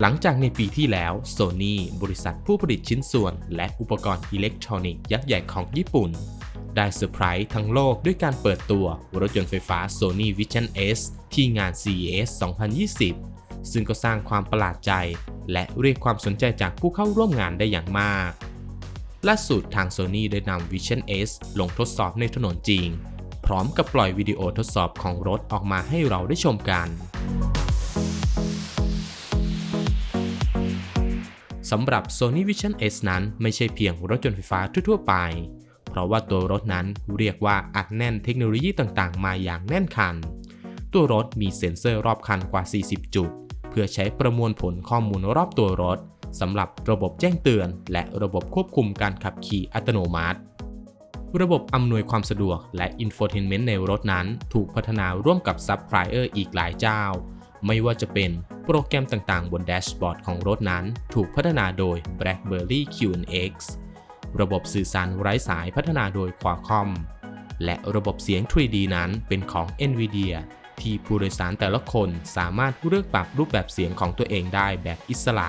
หลังจากในปีที่แล้ว Sony บริษัทผู้ผลิตชิ้นส่วน และอุปกรณ์อิเล็กทรอนิกส์ยักษ์ใหญ่ของญี่ปุ่น ได้เซอร์ไพรส์ทั้งโลกด้วยการเปิดตัวรถยนต์ไฟฟ้า Sony Vision S ที่งาน CES 2020 ซึ่งก็สร้างความประหลาดใจ และเรียกความสนใจจากผู้เข้าร่วมงานได้อย่างมาก ล่าสุดทาง Sony ได้นำ Vision S ลงทดสอบในถนนจริง ร้อมกับปล่อยวิดีโอทดสอบของรถออกมาให้เราได้ชมกันสำหรับ Sony Vision S นั้นไม่ใช่เพียงรถยนต์ไฟฟ้าทั่วๆไป เพราะว่าตัวรถนั้นเรียกว่าอัดแน่นเทคโนโลยีต่างๆ มาอย่างแน่นคัน ตัวรถมีเซ็นเซอร์รอบคันกว่า 40 จุด เพื่อใช้ประมวลผลข้อมูลรอบตัวรถสำหรับระบบแจ้งเตือน และระบบควบคุมการขับขี่อัตโนมัติ ระบบอำนวยความสะดวกและอินโฟเทนเมนต์ในรถนั้น ถูกพัฒนาร่วมกับซัพพลายเออร์อีกหลายเจ้า ไม่ว่าจะเป็นโปรแกรมต่างๆ บนแดชบอร์ดของรถนั้น ถูกพัฒนาโดย BlackBerry QNX ระบบสื่อสารไร้สายพัฒนาโดย Qualcomm และระบบเสียง 3D นั้นเป็นของ NVIDIA ที่ผู้โดยสารแต่ละคนสามารถเลือกปรับรูปแบบเสียงของตัวเองได้แบบอิสระ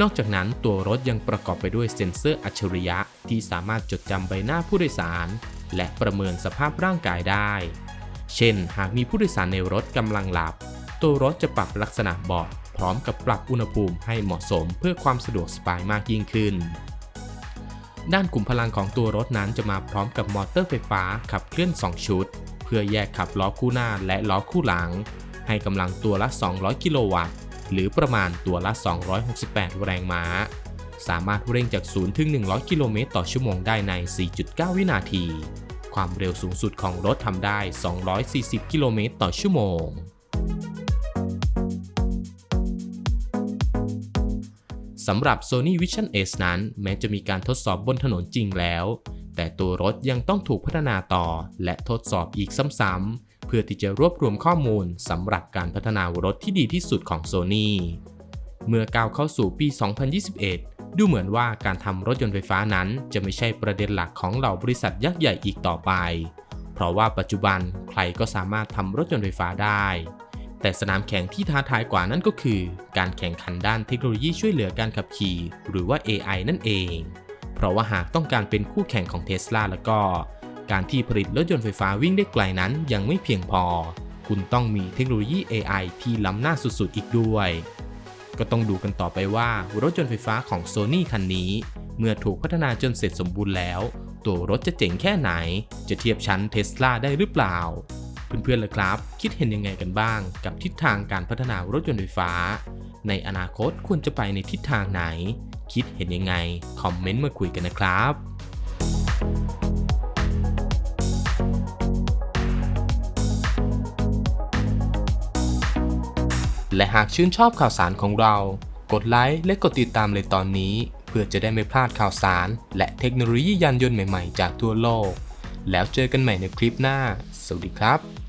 นอกจากนั้นตัวรถยังประกอบไปด้วยเซ็นเซอร์อัจฉริยะ ที่สามารถจดจำใบหน้าผู้โดยสาร และประเมินสภาพร่างกายได้ เช่น หากมีผู้โดยสารในรถกำลังหลับ ตัวรถจะปรับลักษณะเบาะพร้อมกับปรับอุณหภูมิให้เหมาะสมเพื่อความสะดวกสบายมากยิ่งขึ้น ด้านขุมพลังของตัวรถนั้นจะมาพร้อมกับมอเตอร์ไฟฟ้าขับเคลื่อน 2 ชุด เพื่อแยกขับล้อคู่หน้าและล้อคู่หลัง ให้กำลังตัวละ 200 กิโลวัตต์ หรือประมาณตัวละ 268 แรงม้า สามารถเร่งจาก 0 ถึง 100 กิโลเมตรต่อชั่วโมงได้ใน 4.9 วินาที ความเร็วสูงสุดของรถทำได้ 240 กิโลเมตรต่อชั่วโมง สำหรับ Sony Vision S นั้น แม้จะมีการทดสอบบนถนนจริงแล้ว แต่ตัวรถยังต้องถูกพัฒนาต่อและทดสอบอีกซ้ำๆ เพื่อที่จะรวบรวมข้อมูลสำหรับการพัฒนารถที่ดีที่สุดของ Sony เมื่อก้าวเข้าสู่ปี 2021 ดูเหมือนว่าการทำรถยนต์ไฟฟ้านั้นจะไม่ใช่ประเด็นหลักของเหล่าบริษัทยักษ์ใหญ่อีกต่อไป เพราะว่าปัจจุบันใครก็สามารถทำรถยนต์ไฟฟ้าได้ แต่สนามแข่งที่ท้าทายกว่านั้นก็คือ การแข่งขันด้านเทคโนโลยีช่วยเหลือการขับขี่ หรือว่า AI นั่นเอง เพราะว่าหากต้องการเป็นคู่แข่งของเท s l a แล้วก็ การที่ผลิตรถยนต์ไฟฟ้าวิ่งได้ไกลนั้นยังไม่เพียงพอ คุณต้องมีเทคโนโลยี AI ที่ล้ำหน้าสุดๆ อีกด้วย ก็ต้องดูกันต่อไปว่ารถยนต์ไฟฟ้าของ Sony คันนี้ เมื่อถูกพัฒนาจนเสร็จสมบูรณ์แล้ว ตัวรถจะเจ๋งแค่ไหน จะเทียบชั้นเท s l a ได้หรือเปล่า เพื่อนๆเลยครับ คิดเห็นยังไงกันบ้าง กับทิศทางการพัฒนารถยนต์ไฟฟ้า ในอนาคตควรจะไปในทิศทางไหน คิดเห็นยังไง คอมเมนต์มาคุยกันนะครับ และหากชื่นชอบข่าวสารของเรา กดไลค์และกดติดตามเลยตอนนี้ เพื่อจะได้ไม่พลาดข่าวสาร และเทคโนโลยียานยนต์ใหม่ๆ จากทั่วโลก แล้วเจอกันใหม่ในคลิปหน้า สวัสดีครับ